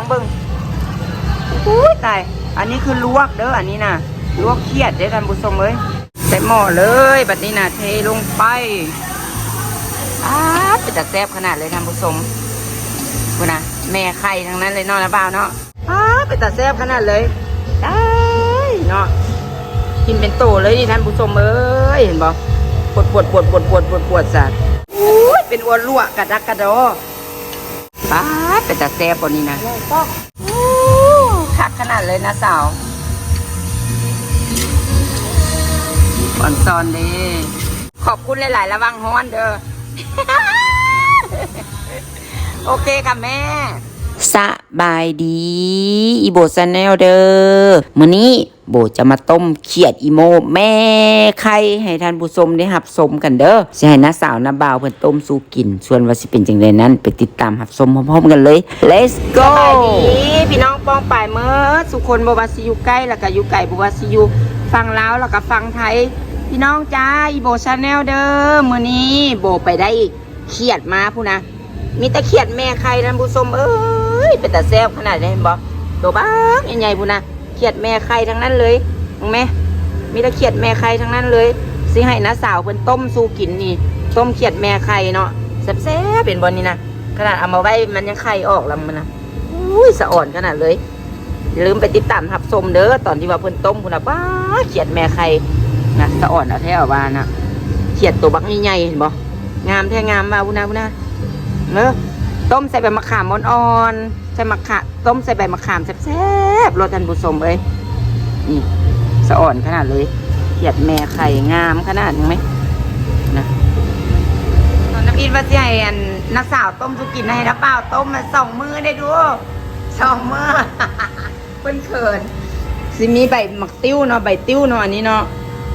องเบิ่งอุ้ยตาย อันนี้คือลวกเด้ออันนี้นะลวกเครียดเด้อท่านผู้ชมเอ้ยใส่หม้อเลยบัดนี้นะเทลงไปอ้าเป็นต่แซบขนาดเลยท่านผู้ชมคุณนะแม่ไข่ทั้งนั้นเลยเนาะนะบ่าวเนาะอ้าเป็นต่แซบขนาดเลยได้เนาะกินเป็นโตเลยดิท่านผู้ชมเอ้ยเห็นบ่ปวดปวดปวดปวดปวดปวดปวดสัตว์อุ้ยเป็นอ้วนลวกกระดักกระดอ ป้าดเป็นตาแซ่บกว่านี้นะอู้คักขนาดเลยนะสาวอ่อนซอนดี ขอบคุณหลาย ๆ ระวังฮ้อนเด้อ โอเคค่ะแม่ สบายดี อีโบซแนลเด้อมื้อนี้โบจะมาต้มเขียดอีโม แม่ไข่ให้ท่านผู้ชมได้หับชมกันเด้อสิให้น้าสาวน้าบ่าวเพิ่นต้มสู่กิน ส่วนว่าสิเป็นจังไดนั้น ไปติดตามหับชมพร้อมๆกันเลย let's go สบายดีพี่น้องป้องป่ายเมื่อสุคนบ่ว่าสิอยู่ใกล้แล้วก็อยู่ไกลบ่ว่าสิอยู่ฟังลาวแล้วก็ฟังไทย พี่น้องจ้าอีโบชาแนลเด้อมื้อนี้โบไปได้เขียดมาพู้นะมีแต่เขียดแม่ไข่ท่านผู้ชมเอ้ย เป็นแต่แซ่บขนาดนี้เห็นบ่ตัวบ้างใหญ่ๆพูนะเขียดแม่ไข่ทั้งนั้นเลยเห็นไหมมีแต่เขียดแม่ไข่ทั้งนั้นเลยสิให้น้าสาวเพิ่นต้มสู่กินนี่ ต้มเขียดแม่ไข่เนาะแซ่บๆเป็นบอลนี่นะขนาดเอามาไว้มันยังไข่ออกแล้วมันนะอุ้ยสะอ่อนขนาดเลยอย่าลืมไปติดตามทับชมเด้อตอนที่ว่าเพิ่นต้มพูนะป้าเขียดแม่ไข่นะสะอ่อนเอาแท้เอาว่านะเขียดตัวบักใหญ่ๆเห็นบ่งามแท้งามมาพูนะพูนะเนอะ ต้มใส่ใบมะขามอ่อนๆใส่มะขามต้มใส่ใบมะขามแซ่บๆรสทันบุสมเอ้ยนี่สะอ่อนขนาดเลยเขียดแม่ไข่งามขนาดนึงไหมนะน้ำอินว่าสิให้อันนักสาวต้มสุกินให้นะเปล่าต้มมาสองมือได้ดูสองมือเพิ่นเขินสิมีใบหมักติ้วเนาะใบติ้วเนาะอันนี้เนาะ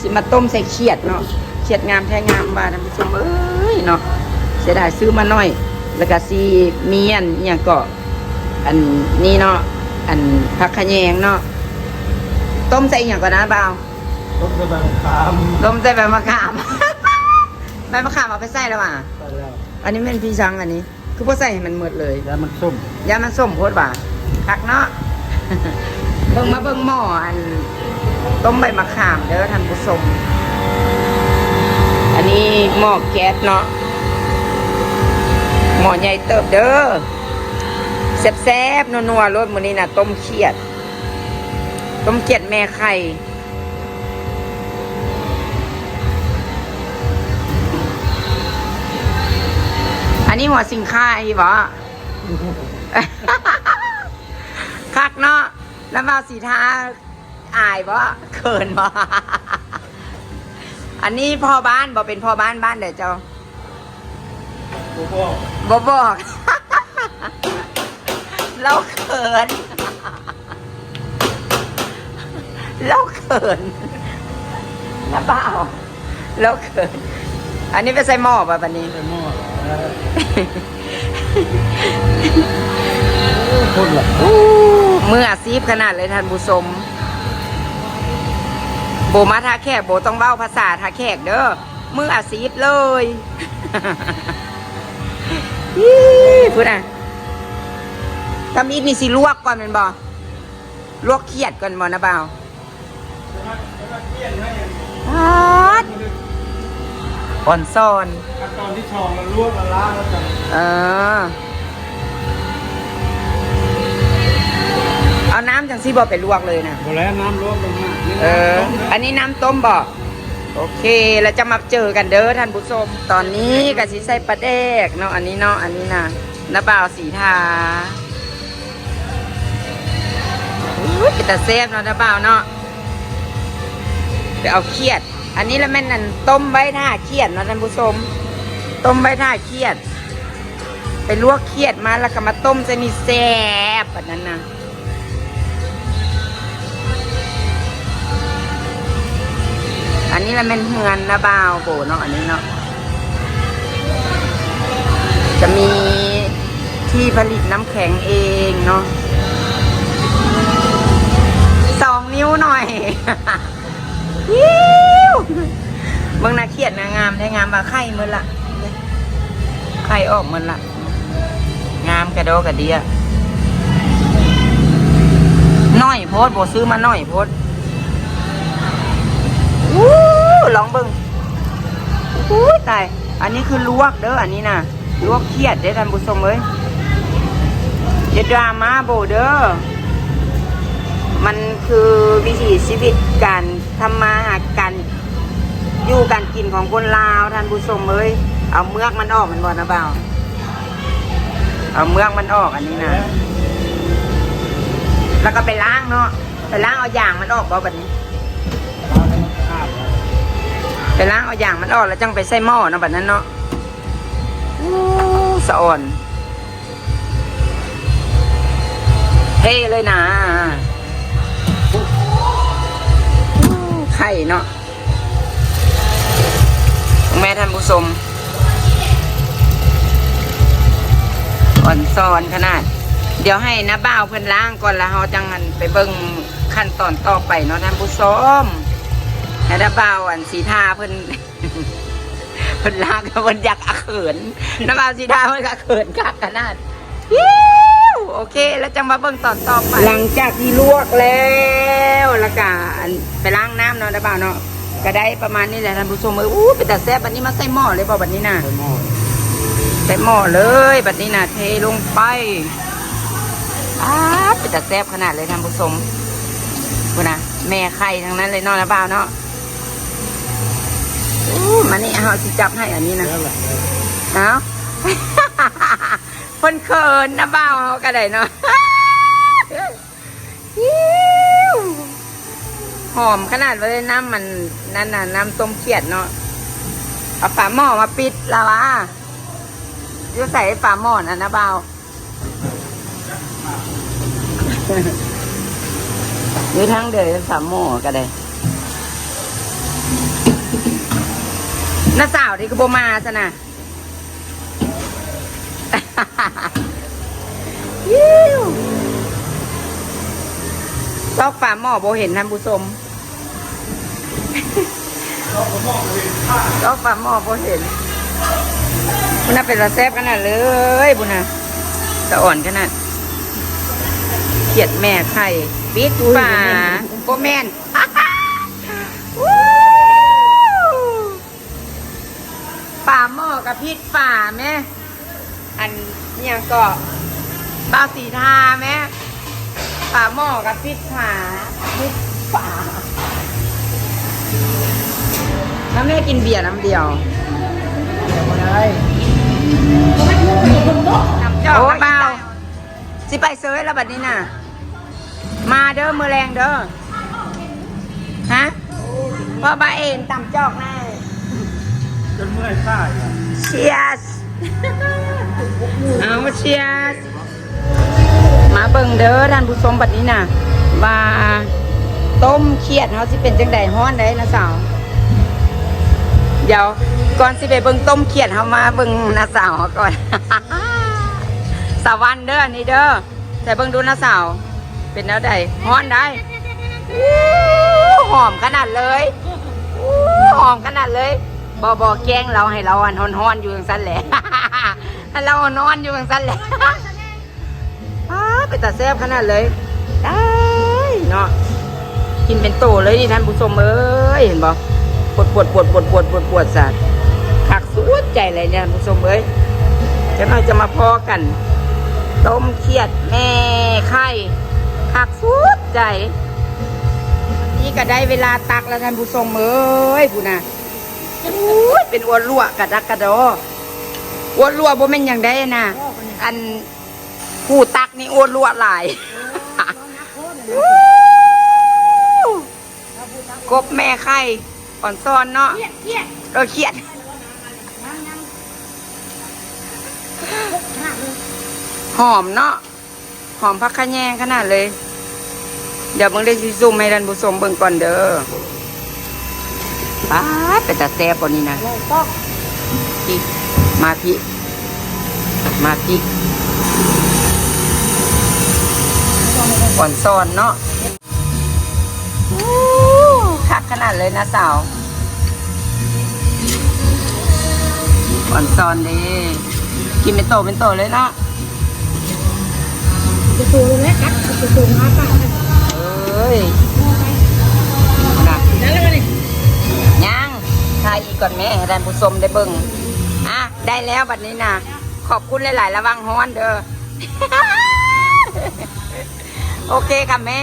สิมาต้มใส่เขียดเนาะเขียดงามแท้งามว่าท่านผู้ชมเอ้ยเนาะเสียดายซื้อมาหน่อย แล้วก็ซีเมียนอหย่างก็อันนี้เนาะอันผักขะแยงเนาะต้มใส่อหย่างก่อนนะบ่าวต้มกระบางคามต้มใส่ใบมะขาม ใบมะขามเอาไปใส่แล้วว่ะไปแล้วอันนี้เป็นพี่ชังอันนี้ คือพอใส่ให้มันหมดเลยแล้วมันส้มยามันส้มโคตรหวานคักเนาะเบิ่งมาเบิ่งหม้ออัน ต้มใบมะขามเด้อท่านผู้ชมอันนี้หม้อแก๊สเนาะ หมอใหญ่เติบเด้อแซ่บๆนัวๆรสมื้อนี้นะต้มเขียด ต้มเขียดแม่ไข่อันนี้หัวสิงค่าอีบ่คักเนาะแล้วมาสีทาอายบ่เขินบ่อันนี้พ่อบ้านบ่เป็นพ่อบ้านบ้านเดี๋ยวเจ้า โอ้โหบ่บอก เราเขิน เราเขินนะเปล่าเราเขิน อันนี้ไปใส่หม้อป่ะปันนี้ใส่หม้อแล้วโอ้คนละมืออาซีฟขนาดเลยท่านผู้ชมโบมาทาแขกโบต้องเบ้าภาษาทาแขกเด้อมืออาซีฟเลยอี้ พูดอะทำอีกนี่สิลวกก่อนเป็นบ่ลวกเขียดก่อนบ่นะเบาฮัดอ่อนซอนขั้นตอนที่ชองแล้วลวกแล้วล้างแล้วกันเออ เอาน้ำจังซี่บ่ไปลวกเลยนะพอแล้วน้ำลวกลงมานี่เออน้ำต้มนะอันนี้น้ำต้มบ่โอเค แล้วจะมาเจอกันเด้อท่านผู้ชม ตอนนี้กะสิใส่ปลาแดกเนาะ อันนี้เนาะ อันนี้นะ น้าบ่าวสีทาอุ้ยเป็นตาแซ่บเนาะน้าบ่าวเนาะไปเอาเครียด อันนี้ล้วแม่นนั่นต้มใบท่าเครียดเนาะท่านผู้ชม ต้มใบท่าเครียด ไปลวกเครียดมาแล้วก็มาต้มจะมีแซ่บแบบนั้นนะอันนี้ละเป็นเฮือนนะบ่าวโบเนาะอันนี้เนาะจะมี ที่ผลิตน้ำแข็งเองเนาะสองนิ้วหน่อยยิ้วเบิ่งนาเขียดนางามได้งามว่าไข่มือละไข่ออกมือละงามกระโดกระเดียน้อยโพดโบซื้อมาน้อยโพดอู้ลองเบิ่งอู้ตายอันนี้คือลวกเด้ออันนี้นะลวกเครียดเด้ท่านผู้ชมเอ้ย อย่าดราม่าโบเด้อมันคือวิถีชีวิตการทำมาหากันอยู่การกินของคนลาวท่านผู้ชมเอ้ยเอาเมือกมันออกมันบ่นะเปล่าเอาเมือกมันออกอันนี้นะแล้วก็ไปล้างเนาะไปล้างเอาอย่างมันออกบ่แบบนี้ไปล้างเอาอย่างมันออกแล้วจังไปใส่หม้อเนาะแบบนั้นเนาะสะอ่อน ท่เลยนะไข่เนาะแม่ท่านผู้ชมอ่อนซอนขนาด เดี๋ยวให้น้าบ่าวเพิ่นล้างก่อนแล้วเราจังหันไปเบิ่งขั้นตอนต่อไปเนาะท่านผู้ชมให้น้าบ่าวอันสีทาเพิ่นเพิ่นล้างเพิ่นอยากอเขินน้าบ่าวสีทาเพิ่นก็เขินคักขนาด โอเค แล้วจังมาเบิ่งตอนต่อไป หลังจากที่ลวกแล้วแล้วก็อันไปล้างน้ำเนาะน้าบ่าวเนาะก็ได้ประมาณนี้แหละท่านผู้ชมเอ้ยอู้เป็นแต่แซ่บบัดนี้มาใส่หม้อเลยบ่บัดนี้น่ะใส่หม้อใส่หม้อเลยบัดนี้นะเทลงไปอ้าดเป็นแต่แซ่บขนาดเลยท่านผู้ชมคุณนะแม่ไข่ทั้งนั้นเลยเนอนนะบ่าวเนาะอู้มานี่เอาสิจับให้อันนี้นะแล้วแหละเอา คนเขินนะบ่าวเขาก็ได้เนาะยิ้วหอมขนาดเลยน้ำมันนั่นน่ะน้ำต้มเขียดเนาะเอาฝาหม้อมาปิดละวะจะใส่ฝาหม้อนะนะเบาหรือทั้งเดือฝาหม้อก็ได้น้าสาวที่กบมาซะนะ ยิ้วซอกฝาหม้อโบเห็นท่านผู้ชมซอกฝาหม้อโบเห็นบุน่ะเป็นระแซบขนาดเลยบุน่ะสะอ่อนขนาดเขียดแม่ไข่ปิดฝาโบแมนวู้ฝาหม้อกับพิษฝาแม่ อันเนี่ยก็บาวสีทาแม่ฝาหม้อกับพิษฝาพิษฝาแล้วแม่กินเบียร์น้ำเดียวเดี๋ยวมาได้โอ้เบาสิไปเซยแล้วบัดนี้น่ะ มาเด้อมือแรงเด้อฮะพ่อบาเอ็นต่ำจอกแน่จนเมื่อยข้าอีกอะเชียสเอาเชียสมาเบิ่งเด้อท่านผู้ชมบัดนี้น่ะว่าต้มเขียดเขาสิเป็นจังใดฮ้อนได้นะสาว เดี๋ยวก่อนสิไปเบิ่งต้มเขียดเขามาเบิ่งนาสาวก่อนสาวันเด้อนี่เด้อแต่เบิ่งดูนาสาว เป็นแนวใดฮ้อนได้หอมขนาดเลยหอมขนาดเลยบอบอแกงเราให้เราอันฮ้อนๆอยู่อย่างสั้นแหละ ให้เรานอนอยู่อย่างสั้นแหละอ้าเป็นตาแซบขนาดเลยได้เนาะกินเป็นโตเลยนี่ท่านผู้ชมเอ้ยเห็นบ่ปวดปวดปวดปวดปวดปวดปวดสัตว์ขักสุดใจเลยเนี่ยท่านผู้ชมเอ้ยจะน่อยจะมาพอกัน ต้มเขียดแม่ไข่ขักสุดใจ นี่ก็ได้เวลาตักแล้วท่านผู้ชมเอ้ยผู้น่ะเป็นอ้วนรั่วกระดักกระดอ อ้วนรั่วบ่แม่นอย่างใดน่ะ อันผู้ตักนี่อ้วนลวดหลายกบแม่ไข่อ่อนซ้อนเนาะเราเครียดหอมเนาะหอมพักขะแยงขนาดเลย เดี๋ยวมึงได้ซิซูมให้ดันผู้ชมเบิ่งก่อนเด้อป้าดเป็นตาแซ่บกว่านี้นะพี่ มาพี่มาพี่ก่อนซอนเนาะอู้คักขนาดเลยนะสาวก่อนซอนดีกินเป็นโตเป็นโตเลยเนาะจะสูงแล้วกัดจะสูงอาปากเออยนะยังถ่ายอีกก่อนแม่ให้ท่านผู้ชมได้เบิ่งอะ ได้แล้วบัดนี้นะขอบคุณหลาย ๆ ระวังฮ้อนเด้อ โอเคค่ะแม่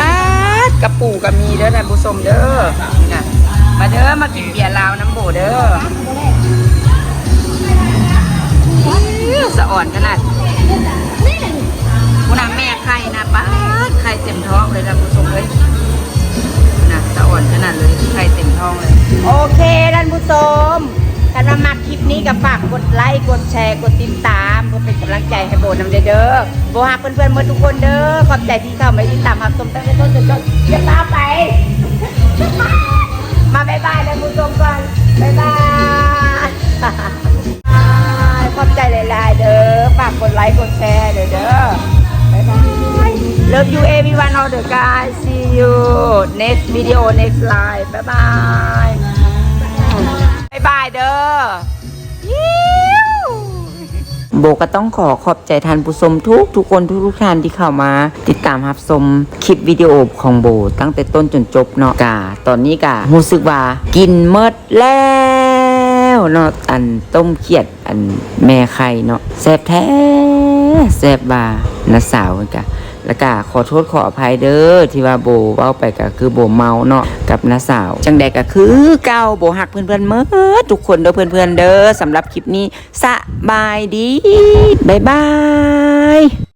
ป๊าดกระปูกระมีเด้อท่านผู้ชมเด้อนะมาเด้อมากินเบียร์ลาวน้ำโบเด้ออื้อสะอ่อนขนาดคุณน้าแม่ไข่นะป๊าด ข่เต็มท้องเลยท่านผู้ชมเลยนะสะอ่อนขนาดเลยไข่เต็มท้องเลย โอเคท่านผู้ชมถ้ามามักคลิปนี้ก็ฝากกดไลค์กดแชร์กดติดตามเพื่อเป็นกำลังใจให้โบนำเด้อเด้อโบหาเพื่อนๆมดทุกคนเด้อขอบใจที่เข้ามาติดตามรับชมตั้งแต่ต้นจนจบอย่าตามไป มาบายบายท่านผู้ชมก่อนบายบายขอบใจหลายๆเด้อฝากกดไลค์กดแชร์เด้อ Love you everyone all the guys see you next video next live บายบายบายบายเด้อโบก็ต้องขอขอบใจท่านผู้ชมทุกทุกคนทุกทุกท่านที่เข้ามา ติดตามรับชมคลิปวิดีโอของโบ ตั้งแต่ต้นจนจบเนาะกาตอนนี้การู้สึกว่ากินเมดแล้วเนาะอันต้มเขียดอันแม่ไข่เนาะแซ่บแท้แซ่บว่าน้าสาวกะ แล้วก็ขอโทษขออภัยเด้อที่ว่าโบเว้าไปก็คือโบเมาเนาะกับน้าสาว จังใดก็คือเก่าโบหักเพื่อนๆเมื่อทุกคนเด้อเพื่อนๆเด้อสำหรับคลิปนี้สบายดีบายบาย